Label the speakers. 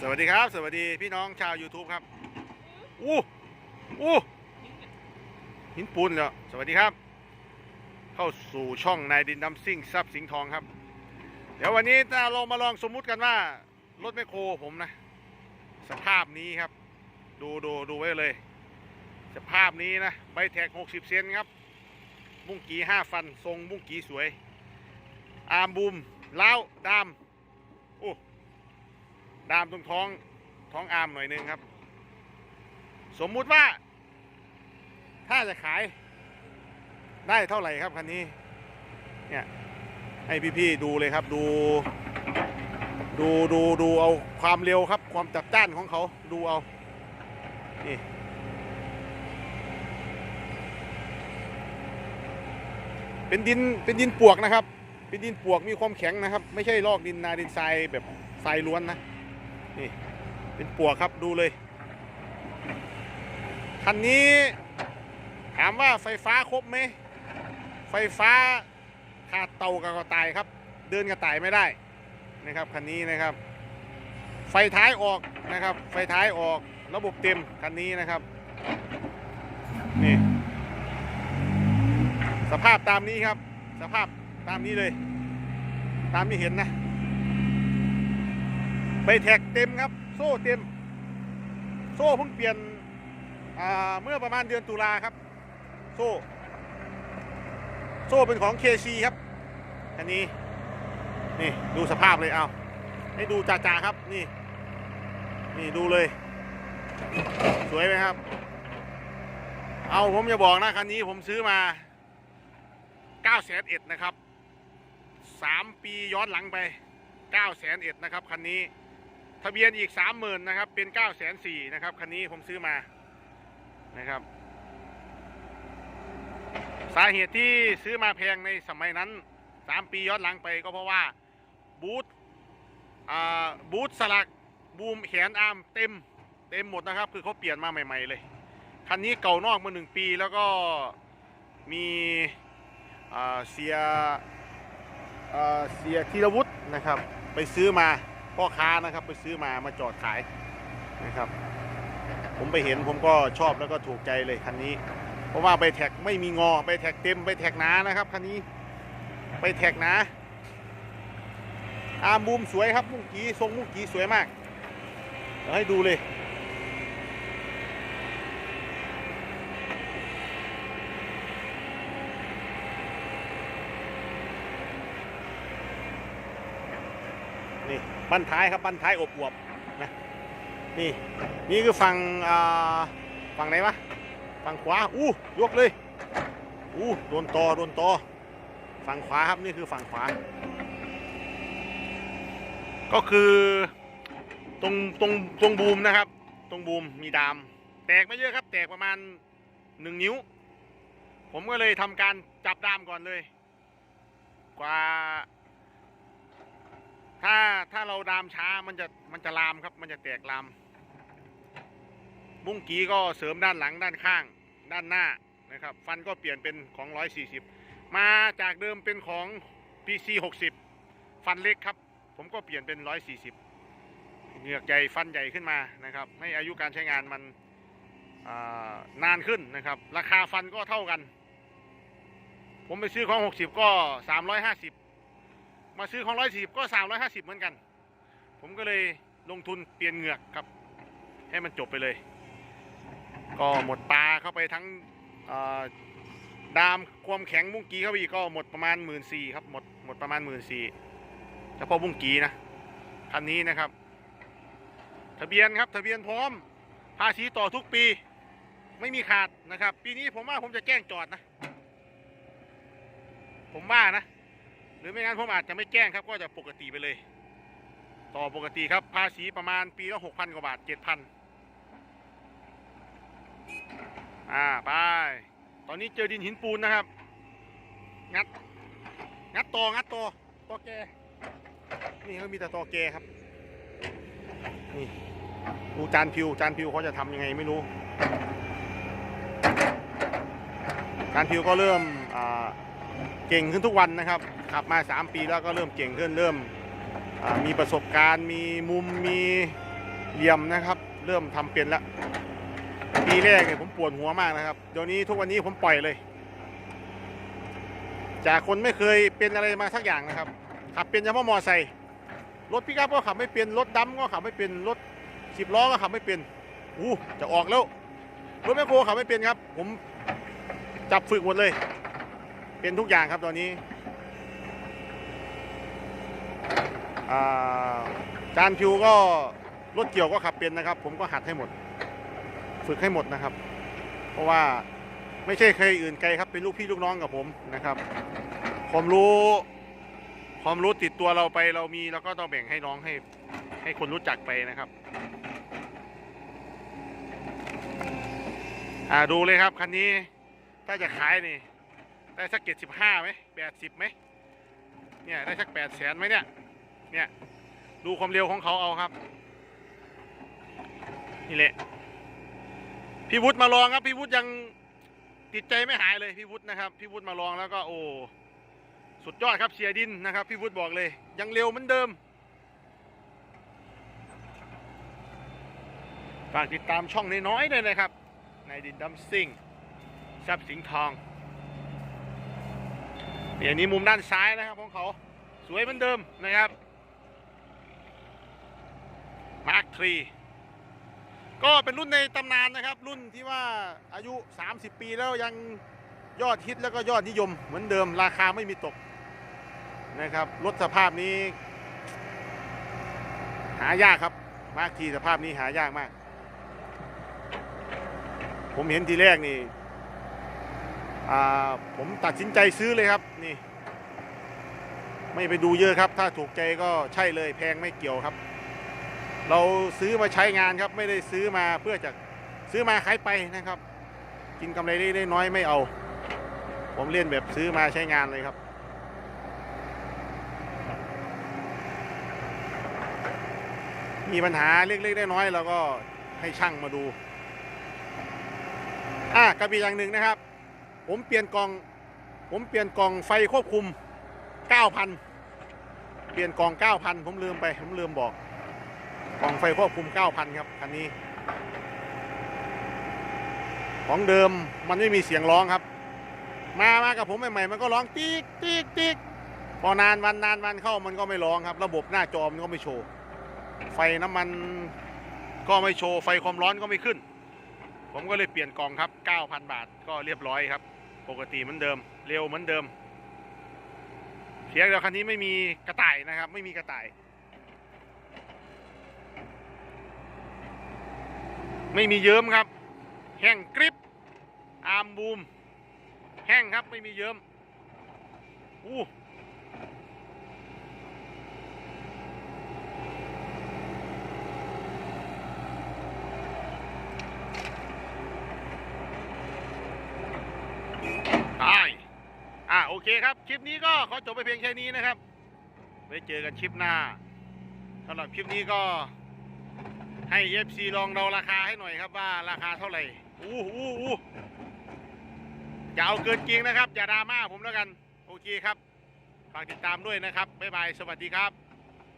Speaker 1: สวัสดีครับ สวัสดีพี่น้องชาว YouTube ครับ อู้อู้หินปูนแล้วสวัสดีครับ เข้าสู่ช่องนายดินดำซิ่งทรัพย์สิงห์ทองครับ เดี๋ยววันนี้เรามาลองสมมุติกันว่า รถแมคโครผมนะ สภาพนี้ครับ ดูดูดูไว้เลย สภาพนี้นะใบแท็ก 60 เซนครับ บุ้งกี5ฟัน ทรงบุ้งกีสวย อาร์มบูมเล้าวดาม ดามตรงท้องท้องอาร์มหน่อยนึงครับ สมมุติว่า ถ้าจะขายได้เท่าไหร่ครับคันนี้ เนี่ย ให้พี่ๆดูเลยครับดู ดูดูดูเอาความเร็วครับ ความจัดจ้านของเขาดูเอา นี่เป็นดินเป็นดินปวกนะครับ เป็นดินปวกมีความแข็งนะครับ ไม่ใช่ลอกดินนาดินทรายแบบทรายล้วนนะ นี่เป็นปวครับดูเลย คันนี้ถามว่าไฟฟ้าครบไหม ไฟฟ้าขาดเตากับกระต่ายครับ เดินกระต่ายไม่ได้นะครับคันนี้นะครับ ไฟท้ายออกนะครับ ไฟท้ายออกระบบเต็มคันนี้นะครับนี่สภาพตามนี้ครับ สภาพตามนี้เลย ตามที่เห็นนะ ใบแท็กเต็มครับ โซ่เต็ม โซ่เพิ่งเปลี่ยนเมื่อประมาณเดือนตุลาครับ โซ่ โซ่เป็นของ KC ครับ อันนี้ นี่ดูสภาพเลยเอาให้ดูจ่าๆครับนี่ นี่ดูเลย สวยไหมครับ เอาผมจะบอกนะคันนี้ผมซื้อมา9แสนเอ็ดนะครับ 3 ปีย้อนหลังไป9แสนเอ็ดนะครับคันนี้ ทะเบียนอีก30,000นนะครับ เป็น9แสนสี่นะครับ คันนี้ผมซื้อมานะครับ สาเหตุที่ซื้อมาแพงในสมัยนั้น3ปีย้อนหลังไปก็เพราะว่า บูทอ่าบูทสลักบูมแขนอาร์มเต็มเต็มหมดนะครับ คือเขาเปลี่ยนมาใหม่ ๆ เลย คันนี้เก่านอกมาหนึ่งปีแล้วก็มีอ่าเสียอ่าเสียธีรวุฒินะครับ ไปซื้อมา พ่อค้านะครับไปซื้อมามาจอดขายนะครับ ผมไปเห็นผมก็ชอบแล้วก็ถูกใจเลยคันนี้ เพราะว่าใบแท็กไม่มีงอใบแท็กเต็มใบแท็กหนานะครับคันนี้ใบแท็กหนาอาร์มบูมสวยครับมุ้งกีทรงมุ้งกีสวยมากเดี๋ยวให้ดูเลย นี่ บั้นท้ายครับบั้นท้ายอบอวบนะนี่นี่คือฝั่งฝั่งไหนวะฝั่งขวาอู้ยกเลยอู้โดนตอโดนตอฝั่งขวาครับนี่คือฝั่งขวา ก็คือตรงตรงตรงบูมนะครับ ตรงบูมมีดาม แตกไม่เยอะครับ แตกประมาณหนึ่งนิ้ว ผมก็เลยทำการจับดามก่อนเลย กว่า ถ้าถ้าเราดามช้ามันจะมันจะลามครับ มันจะแตกลามบุ้งกีก็เสริมด้านหลังด้านข้าง ด้านหน้านะครับ ฟันก็เปลี่ยนเป็นของ 140 มาจากเดิมเป็นของ PC 60 ฟันเล็กครับ ผมก็เปลี่ยนเป็น 140 เหงือกใหญ่ฟันใหญ่ขึ้นมานะครับ ให้อายุการใช้งานมันานานขึ้นนะครับ ราคาฟันก็เท่ากัน ผมไปซื้อของ 60 ก็ 350 มาซื้อของ140ก็350เหมือนกัน ผมก็เลยลงทุนเปลี่ยนเหงือกครับ ให้มันจบไปเลย ก็หมดปลาเข้าไปทั้งดามความแข็งบุ้งกีเข้าไปอีกก็หมดประมาณหมื่นสี่ครับหมดหมดประมาณหมื่นสี่เฉพาะบุ้งกีนะคันนี้นะครับ ทะเบียนครับทะเบียนพร้อมภาษีต่อทุกปี ไม่มีขาดนะครับ ปีนี้ผมว่าผมจะแกล้งจอดนะ ผมว่านะ รือไม่งั้นผมอาจจะไม่แจ้งครับ ก็จะปกติไปเลย ต่อปกติครับ ภาษีประมาณปีละหกพันกว่าบาทเจ็ดพันอ่าไป ตอนนี้เจอดินหินปูนนะครับ งัด งัดตองัดตอตอแก นี่เขามีแต่ตอแกครับ นี่ดูจานพิว จานพิวเขาจะทำยังไงไม่รู้ จานพิวก็เริ่ม เก่งขึ้นทุกวันนะครับ ขับมา 3 ปีแล้วก็เริ่มเก่งขึ้นเริ่มมีประสบการณ์ มีมุมมีเหลี่ยมนะครับ เริ่มทำเป็นแล้วปีแรกเนี่ยผมปวดหัวมากนะครับเดี๋ยวนี้ทุกวันนี้ผมปล่อยเลย จากคนไม่เคยเป็นอะไรมาสักอย่างนะครับ ขับเป็นเฉพาะมอไซค์รถปิกอัพก็ขับไม่เป็นรถดำก็ขับไม่เป็นรถสิบล้อก็ขับไม่เป็นอู้จะออกแล้วรถแมคโครขับไม่เป็นครับ ผมจับฝึกหมดเลย เป็นทุกอย่างครับตอนนี้อ่าจานพิวก็รถเกี่ยวก็ขับเป็นนะครับ ผมก็หัดให้หมด ฝึกให้หมดนะครับ เพราะว่าไม่ใช่ใครอื่นไกลครับ เป็นลูกพี่ลูกน้องกับผมนะครับความรู้ความรู้ติดตัวเราไปเรามีเราก็ต้องแบ่งให้น้องให้ ให้คนรู้จักไปนะครับอ่าดูเลยครับคันนี้ถ้าจะขายนี่ ได้สักเจ็ดสิบห้าไหมแปดสิบไหมเนี่ยได้สักแปดแสนไหมเนี่ยเนี่ยดูความเร็วของเขาเอาครับ นี่แหละพี่วุฒิมาลองครับพี่วุฒิยังติดใจไม่หายเลยพี่วุฒินะครับพี่วุฒิมาลองแล้วก็โอ้สุดยอดครับเสียดินนะครับพี่วุฒิบอกเลย ยังเร็วเหมือนเดิมฝากติดตามช่องน้อยๆด้วยนะครับ ในดินดัมซิ่งทรัพย์สิงทอง เนี่ยนี้มุมด้านซ้ายนะครับของเขาสวยเหมือนเดิมนะครับมาร์คทรีก็เป็นรุ่นในตำนานนะครับ รุ่นที่ว่าอายุ 30 ปีแล้วยังยอดฮิตแล้วก็ยอดนิยมเหมือนเดิมราคาไม่มีตกนะครับรถสภาพนี้ หายากครับมาร์คทีสภาพนี้หายากมาก ผมเห็นทีแรกนี่ ผมตัดสินใจซื้อเลยครับนี่ ไม่ไปดูเยอะครับ ถ้าถูกใจก็ใช่เลยแพงไม่เกี่ยวครับ เราซื้อมาใช้งานครับ ไม่ได้ซื้อมาเพื่อจะซื้อมาขายไปนะครับ กินกำไรได้น้อยไม่เอา ผมเล่นแบบซื้อมาใช้งานเลยครับมีปัญหาเล็กๆได้น้อยเราก็ให้ช่างมาดู อะกระบี่อย่างหนึ่งนะครับ ผมเปลี่ยนกล่อง ผมเปลี่ยนกล่องไฟควบคุม 9,000 เปลี่ยนกล่อง 9,000 ผมลืมไป ผมลืมบอก กล่องไฟควบคุม 9,000 ครับคันนี้ ของเดิมมันไม่มีเสียงร้องครับ มามากับผมใหม่ๆ มันก็ร้องติ๊กติ๊กติ๊กพอนานวันนานวันเข้ามันก็ไม่ร้องครับ ระบบหน้าจอมันก็ไม่โชว์ ไฟน้ำมันก็ไม่โชว์ ไฟความร้อนก็ไม่ขึ้น ผมก็เลยเปลี่ยนกล่องครับ 9,000 บาทก็เรียบร้อยครับ ปกติเหมือนเดิม เร็วเหมือนเดิมเสียงเดียวคันนี้ไม่มีกระต่ายนะครับ ไม่มีกระต่าย ไม่มีเยิ้มครับ แห้งกริบอาร์มบูม แห้งครับไม่มีเยิ้มอู้ตายอะโอ เคครับ คลิปนี้ก็ขอจบไปเพียงแค่นี้นะครับ ไว้เจอกันคลิปหน้าสำหรับคลิปนี้ก็ให้ FC ลองเดาราคาให้หน่อยครับว่าราคาเท่าไหร่อู้อู้อู้อย่าเอาเกินจริงนะครับ อย่าดราม่าผมแล้วกัน โอเคครับ ฝากติดตามด้วยนะครับ บ๊ายบาย สวัสดีครับ